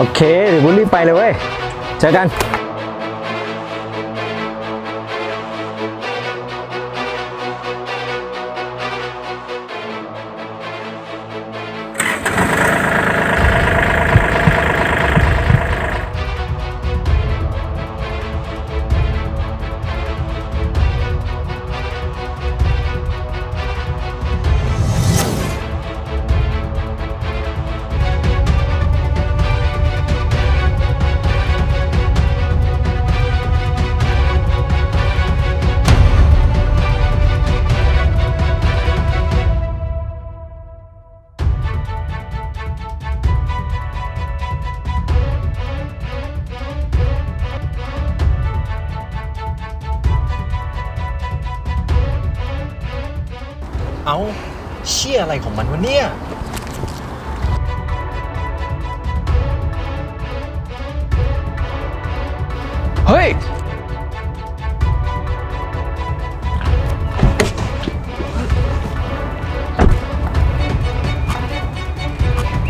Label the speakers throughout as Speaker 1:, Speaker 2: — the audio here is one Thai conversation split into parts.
Speaker 1: โอเค เดี๋ยวบุญรีบไปเลยเว้ย เจอกัน
Speaker 2: เอาเชี่ยอะไรของมันวะเนี่ย
Speaker 1: เฮ้ย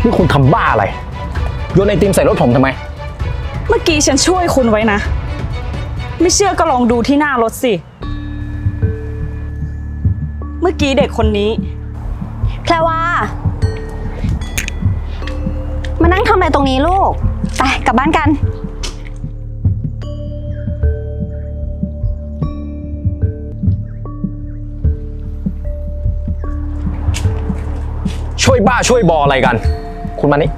Speaker 1: นี่คุณทำบ้าอะไร โยนไอติมใส่รถผมทำไม
Speaker 3: เมื่อกี้ฉันช่วยคุณไว้นะ ไม่เชื่อก็ลองดูที่หน้ารถสิ มื่อกี้เด็กคนนี้
Speaker 4: แพรว่า มานั่งทำอะไรตรงนี้ลูก ไปกลับบ้านกัน
Speaker 1: ช่วยบ้าช่วยบออะไรกัน คุณมานี่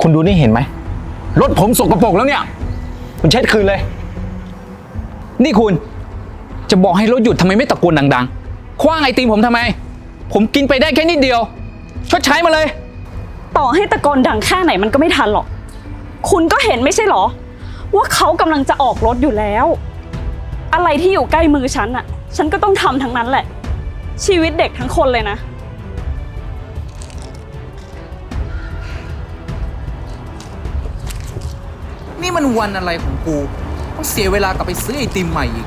Speaker 1: คุณดูนี่เห็นไหมรถผมสกรปรกแล้วเนี่ย คุณเช็ดคืนเลย
Speaker 5: นี่คุณ จะบอกให้รถหยุดทำไมไม่ตะโกนดังๆ คว้างไอติมผมทำไม ผมกินไปได้แค่นิดเดียว ชดใช้มาเลย
Speaker 3: ต่อให้ตะโกนดังแค่ไหนมันก็ไม่ทันหรอก คุณก็เห็นไม่ใช่หรอ ว่าเขากำลังจะออกรถอยู่แล้ว อะไรที่อยู่ใกล้มือฉันอะฉันก็ต้องทำทั้งนั้นแหละ ชีวิตเด็กทั้งคนเลยนะ
Speaker 5: นี่มันวันอะไรของกู ต้องเสียเวลากลับไปซื้อไอติมใหม่อีก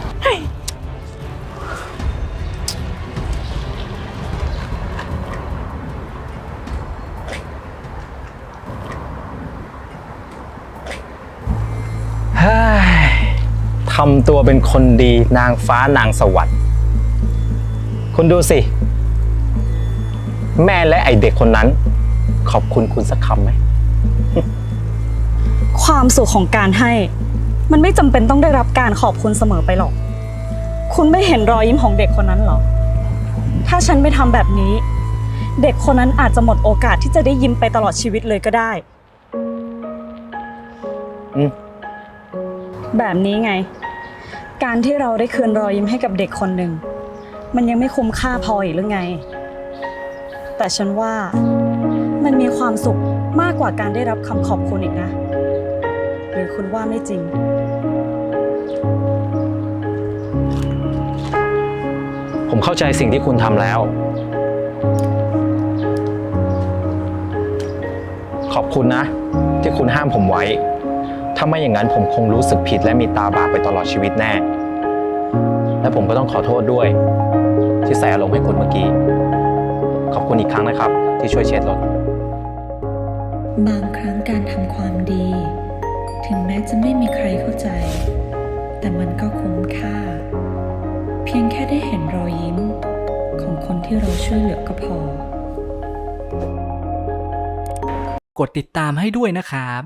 Speaker 5: ำ
Speaker 1: ตัวเป็นคนดีนางฟ้านางสวรรค์ คุณดูสิ แม่และไอเด็กคนนั้น ขอบคุณคุณสักคำไหม
Speaker 3: ความสุขของการให้ มันไม่จำเป็นต้องได้รับการขอบคุณเสมอไปหรอก คุณไม่เห็นรอยยิ้มของเด็กคนนั้นเหรอ ถ้าฉันไม่ทำแบบนี้ เด็กคนนั้นอาจจะหมดโอกาสที่จะได้ยิ้มไปตลอดชีวิตเลยก็ได้
Speaker 1: อืม
Speaker 3: แบบนี้ไง การที่เราได้คืนรอยยิ้มให้กับเด็กคนหนึ่ง มันยังไม่คุ้มค่าพออีกหรือไง แต่ฉันว่ามันมีความสุขมากกว่าการได้รับคำขอบคุณอีกนะ หรือคุณว่าไม่จริง
Speaker 1: ผมเข้าใจสิ่งที่คุณทำแล้ว ขอบคุณนะ ที่คุณห้ามผมไว้ ถ้าไม่อย่างนั้นผมคงรู้สึกผิดและมีตาบาปไปตลอดชีวิตแน่ และผมก็ต้องขอโทษด้วย ที่ใส่อารมณ์ให้คุณเมื่อกี้ ขอบคุณอีกครั้งนะครับ ที่ช่วยเช็ดรถ
Speaker 6: บางครั้งการทำความดี ถึงแม้จะไม่มีใครเข้าใจ แต่มันก็คุ้มค่า เพียงแค่ได้เห็นรอยยิ้ม ของคนที่เราช่วยเหลือก็พอ
Speaker 7: กดติดตามให้ด้วยนะครับ